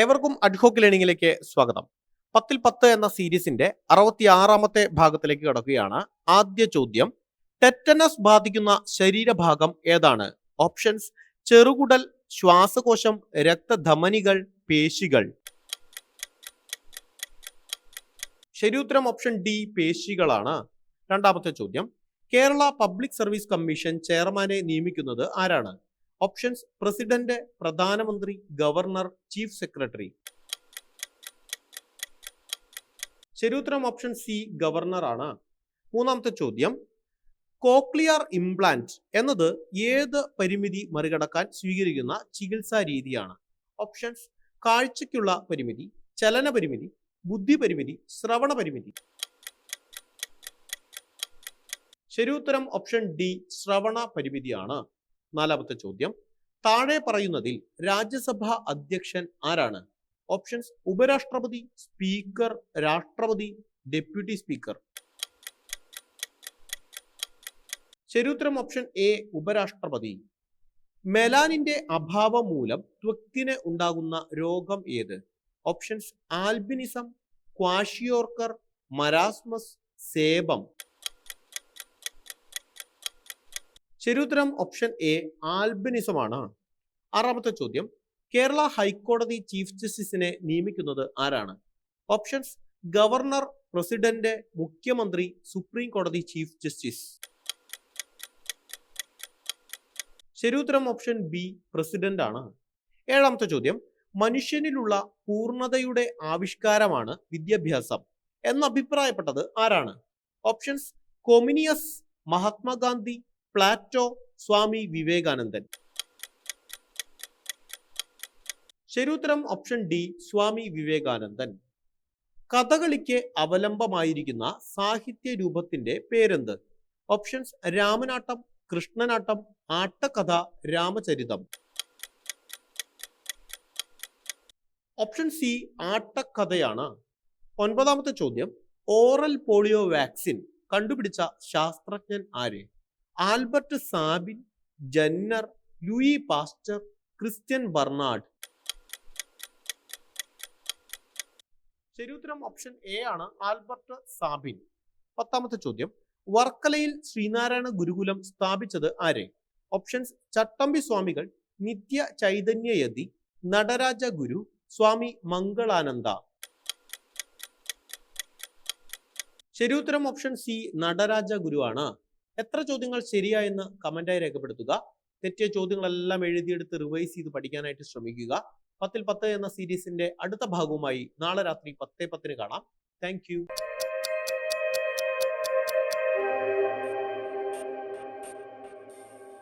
ഏവർക്കും അഡ്ഹോക്ക് ലേണിംഗിലേക്ക് സ്വാഗതം. പത്തിൽ പത്ത് എന്ന സീരീസിന്റെ അറുപത്തിയാറാമത്തെ ഭാഗത്തിലേക്ക് കടക്കുകയാണ്. ആദ്യ ചോദ്യം ടെറ്റനസ് ബാധിക്കുന്ന ശരീരഭാഗം ഏതാണ്? ഓപ്ഷൻസ് ചെറുകുടൽ ശ്വാസകോശം രക്തധമനികൾ പേശികൾ. ശരിയുത്തരം ഓപ്ഷൻ ഡി പേശികളാണ്. രണ്ടാമത്തെ ചോദ്യം കേരള പബ്ലിക് സർവീസ് കമ്മീഷൻ ചെയർമാനെ നിയമിക്കുന്നത് ആരാണ്? ഓപ്ഷൻസ് പ്രസിഡന്റ് പ്രധാനമന്ത്രി ഗവർണർ ചീഫ് സെക്രട്ടറി ശരിയുത്തരം ഓപ്ഷൻ സി ഗവർണർ ആണ്. മൂന്നാമത്തെ ചോദ്യം. കോക്ലിയർ ഇംപ്ലാന്റ് എന്നത് ഏത് പരിമിതി മറികടക്കാൻ സ്വീകരിക്കുന്ന ചികിത്സാ രീതിയാണ്? ഓപ്ഷൻസ് കാഴ്ചയ്ക്കുള്ള പരിമിതി ചലന പരിമിതി ബുദ്ധി പരിമിതി ശ്രവണ പരിമിതി. ശരിയുത്തരം ഓപ്ഷൻ ഡി ശ്രവണ പരിമിതിയാണ്. നാലാമത്തെ ചോദ്യം. താഴെ പറയുന്നതിൽ രാജ്യസഭാ അധ്യക്ഷൻ ആരാണ്? ഓപ്ഷൻസ് ഉപരാഷ്ട്രപതി സ്പീക്കർ രാഷ്ട്രപതി ഡെപ്യൂട്ടി സ്പീക്കർ. ശരിയുത്തരം ഓപ്ഷൻ എ ഉപരാഷ്ട്രപതി. മെലാനിന്റെ അഭാവം മൂലം ത്വക്കിന് ഉണ്ടാകുന്ന രോഗം ഏത്? Options albinism kwashiorkor marasmus sebum. ശരിയുത്തരം ഓപ്ഷൻ എ ആൽബിനിസമാണ് ആറാമത്തെ ചോദ്യം കേരള ഹൈക്കോടതി ചീഫ് ജസ്റ്റിസിനെ നിയമിക്കുന്നത് ആരാണ്? ഓപ്ഷൻസ് ഗവർണർ പ്രസിഡന്റ് മുഖ്യമന്ത്രി സുപ്രീം കോടതി ചീഫ് ജസ്റ്റിസ് ശരിയുത്തരം ഓപ്ഷൻ ബി പ്രസിഡന്റ് ആണ്. ഏഴാമത്തെ ചോദ്യം മനുഷ്യനിലുള്ള പൂർണതയുടെ ആവിഷ്കാരമാണ് വിദ്യാഭ്യാസം. എന്നഭിപ്രായപ്പെട്ടത് ആരാണ്? Options Comenius Mahatma Gandhi Plato Swami Vivekanandan. ശരിയുത്തരം ഓപ്ഷൻ ഡി സ്വാമി വിവേകാനന്ദൻ. കഥകളിക്ക് അവലംബമായിരിക്കുന്ന സാഹിത്യ രൂപത്തിന്റെ പേരെന്ത്? ഓപ്ഷൻസ് രാമനാട്ടം കൃഷ്ണനാട്ടം ആട്ടക്കഥ രാമചരിതം. Option C ആട്ടക്കഥയാണ്. ഒൻപതാമത്തെ ചോദ്യം ഓറൽ പോളിയോ വാക്സിൻ കണ്ടുപിടിച്ച ശാസ്ത്രജ്ഞൻ ആര്? Albert Sabin Jenner Louis pastor Christian Bernard. ശരിയുത്തരം ഓപ്ഷൻ എ ആണ് ആൽബർട്ട് സാബിൻ. പത്താമത്തെ ചോദ്യം. വർക്കലയിൽ ശ്രീനാരായണ ഗുരുകുലം സ്ഥാപിച്ചത് ആരെ? ഓപ്ഷൻസ് ചട്ടമ്പി സ്വാമികൾ നിത്യ ചൈതന്യയതി നടരാജ ഗുരു സ്വാമി മംഗളാനന്ദ. ശരിയുത്തരം ഓപ്ഷൻ സി നടരാജ ഗുരു ആണ് എത്ര ചോദ്യങ്ങൾ ശരിയായെന്ന് കമന്റായി രേഖപ്പെടുത്തുക. തെറ്റിയ ചോദ്യങ്ങളെല്ലാം എഴുതിയെടുത്ത് റിവൈസ് ചെയ്ത് പഠിക്കാനായിട്ട് ശ്രമിക്കുക. പത്തിൽ പത്ത് എന്ന സീരീസിന്റെ അടുത്ത ഭാഗവുമായി നാളെ രാത്രി പത്തേ പത്തിന് കാണാം. താങ്ക്